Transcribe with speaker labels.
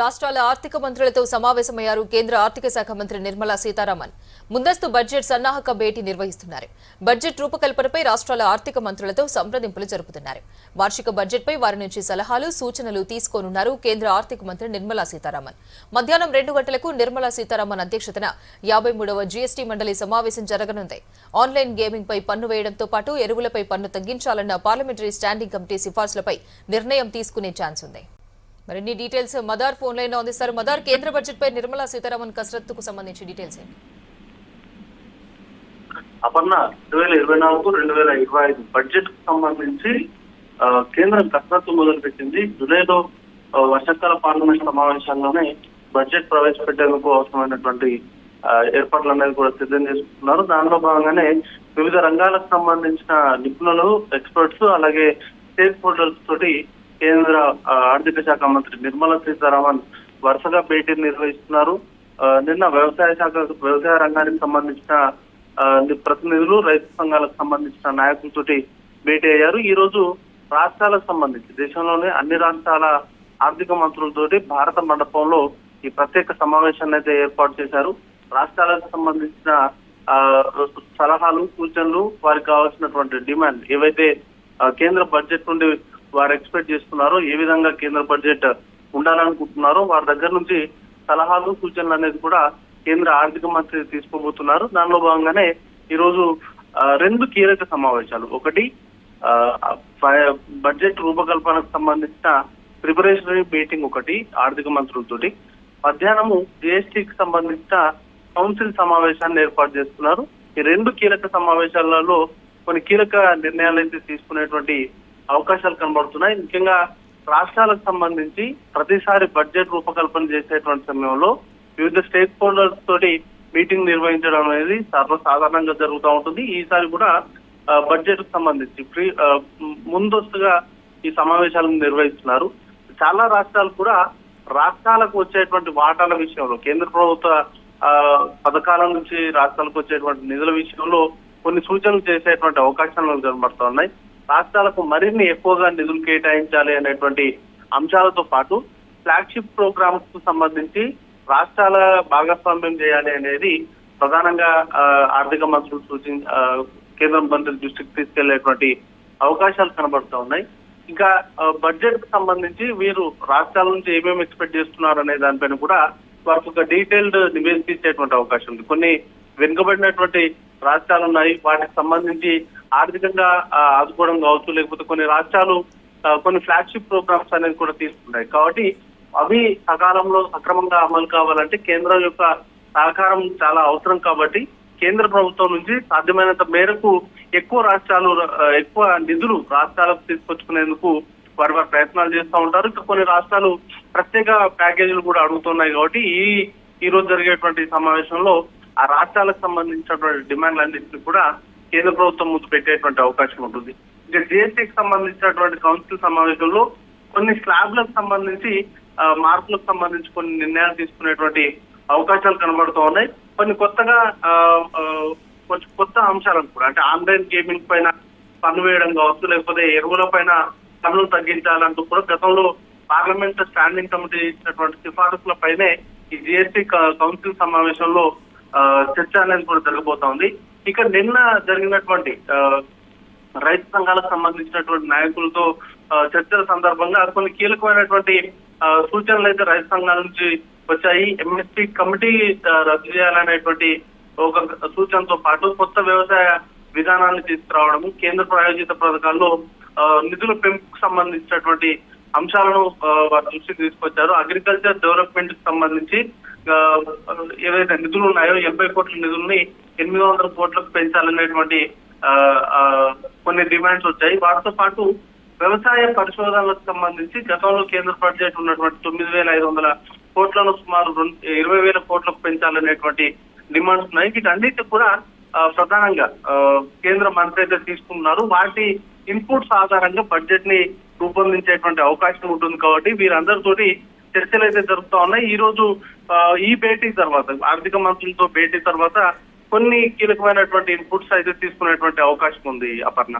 Speaker 1: రాష్ట్రాల ఆర్థిక మంత్రులతో సమావేశమయ్యారు కేంద్ర ఆర్థిక శాఖ మంత్రి నిర్మలా సీతారామన్. ముందస్తు బడ్జెట్ సన్నాహక భేటీ నిర్వహిస్తున్నారు. బడ్జెట్ రూపకల్పనపై రాష్ట్రాల ఆర్థిక మంత్రులతో సంప్రదింపులు జరుపుతున్నారు. వార్షిక బడ్జెట్పై వారి నుంచి సలహాలు సూచనలు తీసుకోనున్నారు కేంద్ర ఆర్థిక మంత్రి నిర్మలా సీతారామన్. మధ్యాహ్నం రెండు గంటలకు నిర్మలా సీతారామన్ అధ్యక్షతన యాభై మూడవ జీఎస్టీ మండలి సమావేశం జరగనుంది. ఆన్లైన్ గేమింగ్ పై పన్ను వేయడంతో పాటు ఎరువులపై పన్ను తగ్గించాలన్న పార్లమెంటరీ స్టాండింగ్ కమిటీ సిఫార్సులపై నిర్ణయం తీసుకునే ఛాన్స్ ఉంది. మరిన్ని డీటెయిల్స్ మదార్ ఫోన్ లైన్లో సార్ మదార్ కేంద్ర బడ్జెట్ పై నిర్మలా సీతారామన్ కసరత్తుకు సంబంధించి డీటెయిల్స్ ఏంటి?
Speaker 2: అపర్ణ రెండు వేల ఇరవై నాలుగు రెండు వేల ఇరవై ఐదు బడ్జెట్కు సంబంధించి కేంద్రం కసరత్తు మొదలుపెట్టింది. జూలైలో జులైలో వర్షాకాల పార్లమెంట్ సమావేశాల్లోనే బడ్జెట్ ప్రవేశపెట్టేందుకు అవసరమైనటువంటి ఏర్పాట్లు అనేది కూడా సిద్ధం చేసుకుంటున్నారు. దానిలో భాగంగానే వివిధ రంగాలకు సంబంధించిన నిపుణులు ఎక్స్పర్ట్స్ అలాగే స్టేక్ హోల్డర్స్ తోటి కేంద్ర ఆర్థిక శాఖ మంత్రి నిర్మలా సీతారామన్ వరుసగా భేటీలు నిర్వహిస్తున్నారు. నిన్న వ్యవసాయ శాఖ వ్యవసాయ రంగానికి సంబంధించిన ఆ, ప్రతినిధులు రైతు సంఘాలకు సంబంధించిన నాయకులతోటి భేటీ అయ్యారు. ఈ రోజు రాష్ట్రాలకు సంబంధించి దేశంలోనే అన్ని రాష్ట్రాల ఆర్థిక మంత్రులతోటి భారత మండపంలో ఈ ప్రత్యేక సమావేశాన్ని అయితే ఏర్పాటు చేశారు. రాష్ట్రాలకు సంబంధించిన ఆ, సలహాలు సూచనలు వారికి కావాల్సినటువంటి డిమాండ్ ఏవైతే కేంద్ర బడ్జెట్ నుండి వారు ఎక్స్పెక్ట్ చేస్తున్నారో ఏ విధంగా కేంద్ర బడ్జెట్ ఉండాలనుకుంటున్నారో వారి దగ్గర నుంచి సలహాలు సూచనలు అనేది కూడా కేంద్ర ఆర్థిక మంత్రి తీసుకోబోతున్నారు. దానిలో భాగంగానే ఈ రోజు రెండు కీలక సమావేశాలు. ఒకటి బడ్జెట్ రూపకల్పనకు సంబంధించిన ప్రిపరేషనరీ మీటింగ్ ఒకటి ఆర్థిక మంత్రులతోటి. మధ్యాహ్నము జిఎస్టీకి సంబంధించిన కౌన్సిల్ సమావేశాన్ని ఏర్పాటు చేస్తున్నారు. ఈ రెండు కీలక సమావేశాలలో కొన్ని కీలక నిర్ణయాలు అయితే తీసుకునేటువంటి అవకాశాలు కనబడుతున్నాయి. ముఖ్యంగా రాష్ట్రాలకు సంబంధించి ప్రతిసారి బడ్జెట్ రూపకల్పన చేసేటువంటి సమయంలో వివిధ స్టేక్ హోల్డర్స్ తోటి మీటింగ్ నిర్వహించడం అనేది సర్వసాధారణంగా జరుగుతూ ఉంటుంది. ఈసారి కూడా బడ్జెట్కు సంబంధించి ప్రీ ముందస్తుగా ఈ సమావేశాలను నిర్వహిస్తున్నారు. చాలా రాష్ట్రాలు కూడా రాష్ట్రాలకు వచ్చేటువంటి వాటాల విషయంలో కేంద్ర ప్రభుత్వ ఆ, పథకాల నుంచి రాష్ట్రాలకు వచ్చేటువంటి నిధుల విషయంలో కొన్ని సూచనలు చేసేటువంటి అవకాశాలు కనబడుతున్నాయి రాష్ట్రాలకు మరిన్ని ఎక్కువగా నిధులు కేటాయించాలి అనేటువంటి అంశాలతో పాటు ఫ్లాగ్షిప్ ప్రోగ్రామ్స్కు సంబంధించి రాష్ట్రాల భాగస్వామ్యం చేయాలి అనేది ప్రధానంగా ఆర్థిక మంత్రులు సూచించ కేంద్ర మంత్రి దృష్టికి తీసుకెళ్ళేటువంటి అవకాశాలు కనబడుతూ ఉన్నాయి. ఇంకా బడ్జెట్కు సంబంధించి వీరు రాష్ట్రాల నుంచి ఏమేమి ఎక్స్పెక్ట్ చేస్తున్నారు అనే దానిపైన కూడా వారికి ఒక డీటెయిల్డ్ నివేదిక ఇచ్చేటువంటి అవకాశం ఉంది. కొన్ని వెనుకబడినటువంటి రాష్ట్రాలు ఉన్నాయి. వాటికి సంబంధించి ఆర్థికంగా ఆదుకోవడం కావచ్చు లేకపోతే కొన్ని రాష్ట్రాలు కొన్ని ఫ్లాగ్షిప్ ప్రోగ్రామ్స్ అనేది కూడా తీసుకున్నాయి కాబట్టి అవి సకాలంలో సక్రమంగా అమలు కావాలంటే కేంద్రం యొక్క సహకారం చాలా అవసరం కాబట్టి కేంద్ర ప్రభుత్వం నుంచి సాధ్యమైనంత మేరకు ఎక్కువ రాష్ట్రాలు ఎక్కువ నిధులు రాష్ట్రాలకు తీసుకొచ్చుకునేందుకు వారి వారి ప్రయత్నాలు చేస్తూ ఉంటారు. ఇంకా కొన్ని రాష్ట్రాలు ప్రత్యేక ప్యాకేజీలు కూడా అడుగుతున్నాయి కాబట్టి ఈ ఈ రోజు జరిగేటువంటి సమావేశంలో ఆ రాష్ట్రాలకు సంబంధించినటువంటి డిమాండ్లన్నింటినీ కూడా కేంద్ర ప్రభుత్వం ముందు పెట్టేటువంటి అవకాశం ఉంటుంది. ఇక జిఎస్టీకి సంబంధించినటువంటి కౌన్సిల్ సమావేశంలో కొన్ని స్లాబ్లకు సంబంధించి మార్పులకు సంబంధించి కొన్ని నిర్ణయాలు తీసుకునేటువంటి అవకాశాలు కనబడుతూ ఉన్నాయి. కొన్ని కొత్తగా ఆ, కొంచెం కొత్త అంశాలను కూడా అంటే ఆన్లైన్ గేమింగ్ పైన పన్ను వేయడం కావచ్చు లేకపోతే ఎరువుల పైన పన్నులు తగ్గించాలంటూ కూడా గతంలో పార్లమెంట్ స్టాండింగ్ కమిటీ ఇచ్చినటువంటి సిఫారసుల పైనే ఈ జిఎస్టీ కౌన్సిల్ సమావేశంలో ఆ, చర్చ అనేది కూడా జరగబోతోంది ఇక నిన్న జరిగినటువంటి ఆ, రైతు సంఘాలకు సంబంధించినటువంటి నాయకులతో చర్చల సందర్భంగా కొన్ని కీలకమైనటువంటి సూచనలు అయితే రైతు సంఘాల నుంచి వచ్చాయి. ఎంఎస్పీ కమిటీ రద్దు చేయాలనేటువంటి ఒక సూచనతో పాటు కొత్త వ్యవసాయ విధానాన్ని తీసుకురావడము కేంద్ర ప్రాయోజిత పథకాల్లో నిధుల పెంపుకు సంబంధించినటువంటి అంశాలను వారి దృష్టికి తీసుకొచ్చారు. అగ్రికల్చర్ డెవలప్మెంట్కి సంబంధించి ఏవైతే నిధులు ఉన్నాయో ఎనభై కోట్ల నిధుల్ని ఎనిమిది వందల కోట్లకు పెంచాలనేటువంటి ఆ, కొన్ని డిమాండ్స్ వచ్చాయి. వాటితో పాటు వ్యవసాయ పరిశోధనలకు సంబంధించి గతంలో కేంద్ర బడ్జెట్ ఉన్నటువంటి తొమ్మిది వేల ఐదు వందల కోట్లను సుమారు ఇరవై వేల కోట్లకు పెంచాలనేటువంటి డిమాండ్స్ ఉన్నాయి. వీటన్నిటి కూడా ప్రధానంగా ఆ, కేంద్ర మంత్రి అయితే తీసుకున్నారు వాటి ఇన్పుట్స్ ఆధారంగా బడ్జెట్ని రూపొందించేటువంటి అవకాశం ఉంటుంది కాబట్టి వీరందరితోటి చర్చలు అయితే జరుగుతా ఉన్నాయి. ఈ రోజు ఈ భేటీ తర్వాత ఆర్థిక మంత్రులతో భేటీ తర్వాత కొన్ని కీలకమైనటువంటి ఇన్పుట్స్ అయితే తీసుకునేటువంటి అవకాశం ఉంది అపర్ణ.